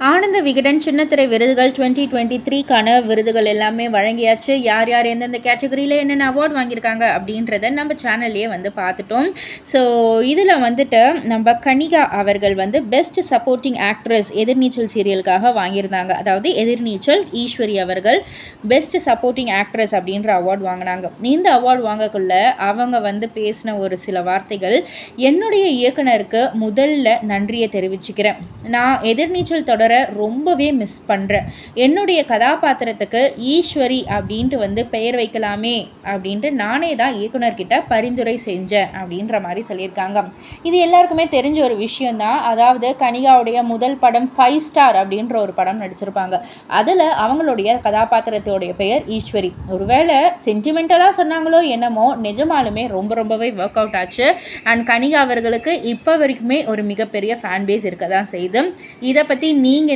ಆ ஆனந்த விகடன் சின்னத்திரை விருதுகள் டுவெண்ட்டி டுவெண்ட்டி த்ரீக்கான விருதுகள் எல்லாமே வழங்கியாச்சு. யார் யார் எந்தெந்த கேட்டகரியில் என்னென்ன அவார்ட் வாங்கியிருக்காங்க அப்படின்றத நம்ம சேனல்லையே வந்து பார்த்துட்டோம். ஸோ இதில் வந்துட்டு நம்ம கனிகா அவர்கள் வந்து பெஸ்ட் சப்போர்ட்டிங் ஆக்ட்ரஸ் எதிர்நீச்சல் சீரியலுக்காக வாங்கியிருந்தாங்க. அதாவது எதிர்நீச்சல் ஈஸ்வரி அவர்கள் பெஸ்ட் சப்போர்ட்டிங் ஆக்ட்ரஸ் அப்படின்ற அவார்ட் வாங்கினாங்க. இந்த அவார்டு வாங்கக்குள்ள அவங்க வந்து பேசின ஒரு சில வார்த்தைகள் என்னுடைய இயக்குனருக்கு முதல்ல நன்றியை தெரிவிச்சுக்கிறேன். நான் எதிர்நீச்சல் தொடர தொடரை ரொம்பவே மிஸ் பண்ணுறேன் என்னுடைய கதாபாத்திரத்துக்கு ஈஸ்வரி அப்படின்ட்டு வந்து பெயர் வைக்கலாமே அப்படின்ட்டு நானே தான் இயக்குனர்கிட்ட பரிந்துரை செஞ்சேன் அப்படின்ற மாதிரி சொல்லியிருக்காங்க. இது எல்லாருக்குமே தெரிஞ்ச ஒரு விஷயந்தான் அதாவது கனிகாவுடைய முதல் படம் ஃபைவ் ஸ்டார் அப்படின்ற ஒரு படம் நடிச்சிருப்பாங்க. அதில் அவங்களுடைய கதாபாத்திரத்தோடைய பெயர் ஈஸ்வரி. ஒருவேளை சென்டிமெண்டலாக சொன்னாங்களோ என்னமோ நிஜமாலுமே ரொம்ப ரொம்பவே ஒர்க் அவுட் ஆச்சு. அண்ட் கனிகா அவர்களுக்கு இப்போ வரைக்குமே ஒரு மிகப்பெரிய ஃபேன் பேஸ் இருக்க தான் செய்து. இதை பற்றி நீங்கள்